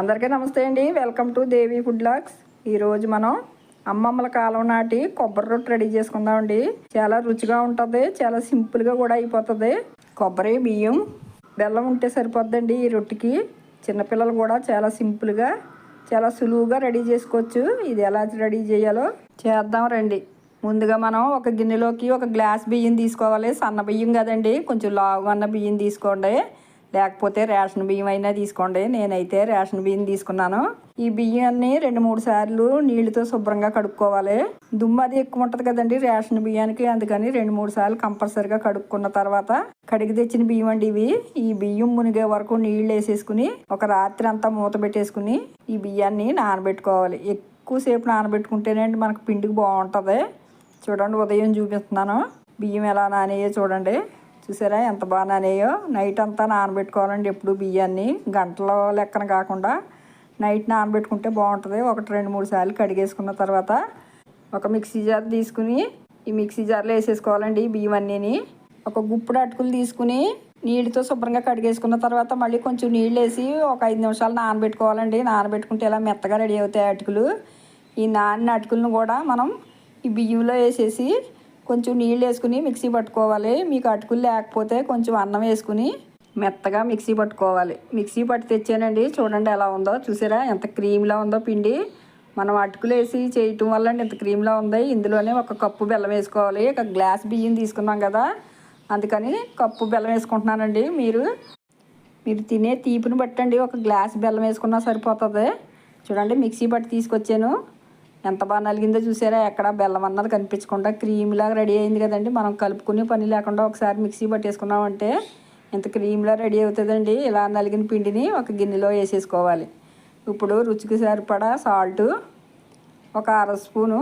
అందరికీ నమస్తే అండి. Welcome to Devi food logs ఈరోజు మనం అమ్మమ్మల కాలం నాటి కొబ్బరి రొట్టె రెడీ చేసుకుందామండి చాలా రుచిగా ఉంటుంది చాలా సింపుల్గా కూడా అయిపోతుంది. కొబ్బరి బియ్యం బెల్లం ఉంటే సరిపోద్దండి ఈ రొట్టెకి. చిన్నపిల్లలు కూడా చాలా సింపుల్గా చాలా సులువుగా రెడీ చేసుకోవచ్చు. ఇది ఎలా రెడీ చేయాలో చేద్దాం రండి. ముందుగా మనం ఒక గిన్నెలోకి ఒక గ్లాస్ బియ్యం తీసుకోవాలి. సన్న బియ్యం కదండి కొంచెం లావుగా ఉన్న బియ్యం తీసుకోండి. లేకపోతే రేషన్ బియ్యం అయినా తీసుకోండి. నేనైతే రేషన్ బియ్యం తీసుకున్నాను. ఈ బియ్యాన్ని రెండు మూడు సార్లు నీళ్ళతో శుభ్రంగా కడుక్కోవాలి. దుమ్ము అది ఎక్కువ ఉంటుంది కదండి రేషన్ బియ్యానికి. అందుకని రెండు మూడు సార్లు కంపల్సరిగా కడుక్కున్న తర్వాత కడిగి తెచ్చిన బియ్యం అండి ఇవి. ఈ బియ్యం మునిగే వరకు నీళ్ళు వేసేసుకుని ఒక రాత్రి అంతా మూత పెట్టేసుకుని ఈ బియ్యాన్ని నానబెట్టుకోవాలి. ఎక్కువసేపు నానబెట్టుకుంటేనండి మనకు పిండికి బాగుంటుంది. చూడండి ఉదయం చూపిస్తున్నాను. బియ్యం ఎలా నానేయో చూడండి. చూసారా? ఎంత బాగా నానేయో నైట్ అంతా నానబెట్టుకోవాలండి ఎప్పుడు బియ్యాన్ని. గంటల లెక్కన కాకుండా నైట్ నానబెట్టుకుంటే బాగుంటుంది. ఒకటి రెండు మూడు సార్లు కడిగేసుకున్న తర్వాత ఒక మిక్సీ జార్ తీసుకుని ఈ మిక్సీ జార్లో వేసేసుకోవాలండి ఈ బియ్యం అన్నీని. ఒక గుప్పుడు అటుకులు తీసుకుని నీళ్ళతో శుభ్రంగా కడిగేసుకున్న తర్వాత మళ్ళీ కొంచెం నీళ్ళు వేసి ఒక ఐదు నిమిషాలు నానబెట్టుకోవాలండి. నానబెట్టుకుంటే ఇలా మెత్తగా రెడీ అవుతాయి అటుకులు. ఈ నానిన అటుకులను కూడా మనం ఈ బియ్యంలో వేసేసి కొంచెం నీళ్ళు వేసుకుని మిక్సీ పట్టుకోవాలి. మీకు అటుకులు లేకపోతే కొంచెం అన్నం వేసుకుని మెత్తగా మిక్సీ పట్టుకోవాలి. మిక్సీ పట్టి తెచ్చానండి. చూడండి ఎలా ఉందో. చూసారా? ఎంత క్రీమ్లా ఉందో పిండి. మనం అటుకులు వేసి చేయటం వల్ల ఇంత క్రీమ్లా ఉంది. ఇందులోనే ఒక కప్పు బెల్లం వేసుకోవాలి. ఒక గ్లాస్ బియ్యం తీసుకున్నాం కదా. అందుకని కప్పు బెల్లం వేసుకుంటున్నానండి. మీరు మీరు తినే తీపిని బట్టండి. ఒక గ్లాస్ బెల్లం వేసుకున్నా సరిపోతుంది. చూడండి మిక్సీ పట్టి తీసుకొచ్చాను. ఎంత బాగా నలిగిందో చూసారా? ఎక్కడ బెల్లం అన్నది కనిపించకుండా క్రీమ్లాగా రెడీ అయింది కదండి. మనం కలుపుకునే పని లేకుండా ఒకసారి మిక్సీ పట్టేసుకున్నామంటే ఇంత క్రీమ్లా రెడీ అవుతుందండి. ఇలా నలిగిన పిండిని ఒక గిన్నెలో వేసేసుకోవాలి. ఇప్పుడు రుచికి సరిపడా సాల్ట్ ఒక అర స్పూను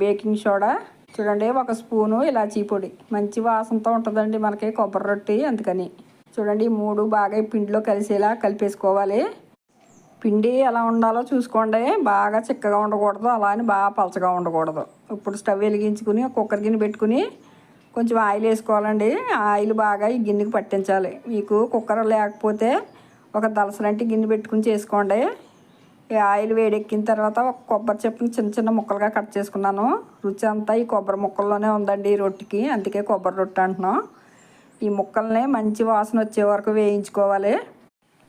బేకింగ్ సోడా చూడండి ఒక స్పూను ఇలాచీ పొడి. మంచి వాసనతో ఉంటుందండి మనకి కొబ్బరి రొట్టి అందుకని. చూడండి మూడు బాగా ఈ పిండిలో కలిసేలా కలిపేసుకోవాలి. పిండి ఎలా ఉండాలో చూసుకోండి. బాగా చిక్కగా ఉండకూడదు. అలా అని బాగా పలచగా ఉండకూడదు. ఇప్పుడు స్టవ్ వెలిగించుకుని కుక్కర్ గిన్నె పెట్టుకుని కొంచెం ఆయిల్ వేసుకోవాలండి. ఆయిల్ బాగా ఈ గిన్నెకి పట్టించాలి. మీకు కుక్కర్ లేకపోతే ఒక దలసలంటి గిన్నె పెట్టుకుని చేసుకోండి. ఈ ఆయిల్ వేడెక్కిన తర్వాత ఒక కొబ్బరి చెప్పును చిన్న చిన్న ముక్కలుగా కట్ చేసుకున్నాను. రుచి అంతా ఈ కొబ్బరి ముక్కల్లోనే ఉందండి ఈ రొట్టెకి. అందుకే కొబ్బరి రొట్టె అంటున్నాం. ఈ ముక్కల్ని మంచి వాసన వచ్చే వరకు వేయించుకోవాలి.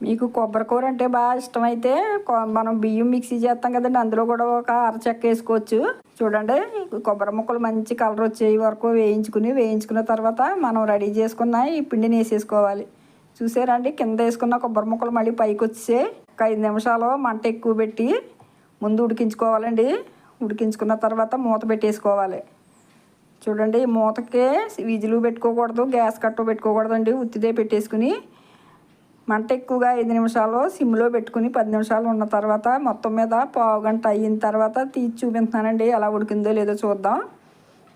మీకు కొబ్బరి కూర అంటే బాగా ఇష్టమైతే కొ- మనం బియ్యం మిక్సీ చేస్తాం కదండి అందులో కూడా ఒక అరచెక్క వేసుకోవచ్చు. చూడండి కొబ్బరి ముక్కలు మంచి కలర్ వచ్చే వరకు వేయించుకుని వేయించుకున్న తర్వాత మనం రెడీ చేసుకున్న ఈ పిండిని వేసేసుకోవాలి. చూసారండి కింద వేసుకున్న కొబ్బరి ముక్కలు మళ్ళీ పైకి వచ్చే ఒక ఐదు నిమిషాలు మంట ఎక్కువ పెట్టి ముందు ఉడికించుకోవాలండి. ఉడికించుకున్న తర్వాత మూత పెట్టేసుకోవాలి. చూడండి ఈ మూతకి విజులు పెట్టుకోకూడదు గ్యాస్ కట్టు పెట్టుకోకూడదండి ఉత్తిదే పెట్టేసుకుని మంట ఎక్కువగా ఐదు నిమిషాలు సిమ్లో పెట్టుకుని పది నిమిషాలు ఉన్న తర్వాత మొత్తం మీద పావు గంట అయిన తర్వాత తీసి చూపిస్తున్నానండి ఎలా ఉడికిందో లేదో చూద్దాం.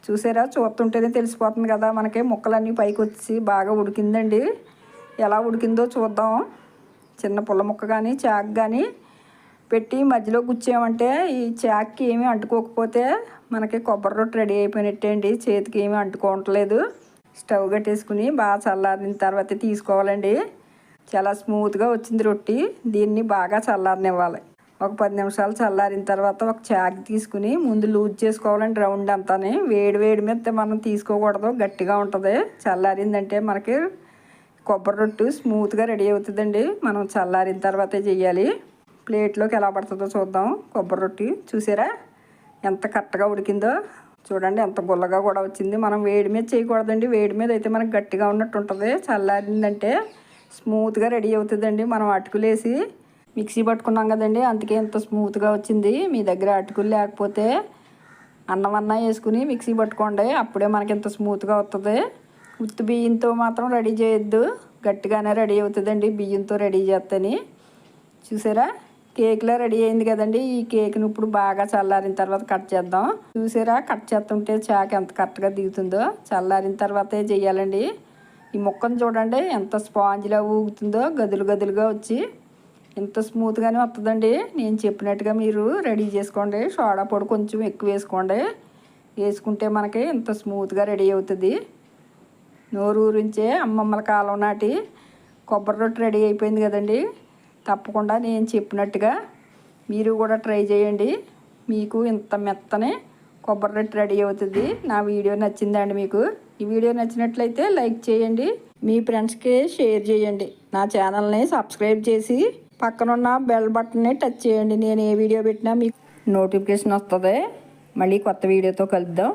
చూసారా? చూస్తుంటేనే తెలిసిపోతుంది కదా మనకి ముక్కలన్నీ పైకి వచ్చి బాగా ఉడికిందండి. ఎలా ఉడికిందో చూద్దాం. చిన్న పుల్ల ముక్క కానీ చాక్ కానీ పెట్టి మధ్యలో గుచ్చామంటే ఈ చాక్కి ఏమీ అంటుకోకపోతే మనకి కొబ్బరి రొట్టె రెడీ అయిపోయినట్టే అండి. చేతికి ఏమీ అంటుకోవట్లేదు. స్టవ్ కట్టేసుకుని బాగా చల్లారిన తర్వాత తీసుకోవాలండి. చాలా స్మూత్గా వచ్చింది రొట్టి. దీన్ని బాగా చల్లారనివ్వాలి. ఒక పది నిమిషాలు చల్లారిన తర్వాత ఒక చాక్ తీసుకుని ముందు లూజ్ చేసుకోవాలండి రౌండ్ అంతా వేడి వేడి మీద మనం తీసుకోకూడదు. గట్టిగా ఉంటుంది. చల్లారిందంటే మనకి కొబ్బరి రొట్టు స్మూత్గా రెడీ అవుతుందండి. మనం చల్లారిన తర్వాతే చెయ్యాలి. ప్లేట్లోకి ఎలా పడుతుందో చూద్దాం. కొబ్బరి రొట్టి చూసారా? ఎంత కరెక్ట్గా ఉడికిందో. చూడండి ఎంత గుల్లగా కూడా వచ్చింది. మనం వేడి మీద చేయకూడదండి. వేడి మీద అయితే మనకు గట్టిగా ఉన్నట్టు ఉంటుంది. చల్లారిందంటే స్మూత్గా రెడీ అవుతుందండి మనం అటుకులేసి. మిక్సీ పట్టుకున్నాం కదండి అందుకే ఎంత స్మూత్గా వచ్చింది. మీ దగ్గర అటుకులు లేకపోతే అన్నం అన్న వేసుకుని మిక్సీ పట్టుకోండి అప్పుడే మనకి ఇంత స్మూత్గా వస్తుంది ఉత్తి బియ్యంతో మాత్రం రెడీ చేయొద్దు గట్టిగానే రెడీ అవుతుందండి బియ్యంతో రెడీ చేస్తని. చూసారా? కేక్లో రెడీ అయింది కదండి ఈ కేక్ను ఇప్పుడు బాగా చల్లారిన తర్వాత కట్ చేద్దాం. చూసారా? కట్ చేస్తుంటే చాక్ ఎంత కరెక్ట్గా దిగుతుందో. చల్లారిన తర్వాతే చేయాలండి. ఈ ముక్కను చూడండి ఎంత స్పాంజ్లా ఊగుతుందో గదులు గదులుగా వచ్చి ఎంత స్మూత్గానే వస్తుందండి నేను చెప్పినట్టుగా మీరు రెడీ చేసుకోండి. సోడా పొడి కొంచెం ఎక్కువ వేసుకోండి. వేసుకుంటే మనకి ఇంత స్మూత్గా రెడీ అవుతుంది. నోరు ఊరించే అమ్మమ్మల కాలం నాటి కొబ్బరి రొట్టె రెడీ అయిపోయింది కదండి. తప్పకుండా నేను చెప్పినట్టుగా మీరు కూడా ట్రై చేయండి. మీకు ఇంత మెత్తనే కొబ్బరి రొట్టె రెడీ అవుతుంది. నా వీడియో నచ్చిందండి మీకు. ఈ వీడియో నచ్చినట్లయితే లైక్ చేయండి. మీ ఫ్రెండ్స్కి షేర్ చేయండి. నా ఛానల్ని సబ్స్క్రైబ్ చేసి పక్కనున్న బెల్ బటన్ని టచ్ చేయండి. నేను ఏ వీడియో పెట్టినా మీకు నోటిఫికేషన్ వస్తుంది. మళ్ళీ కొత్త వీడియోతో కలుద్దాం.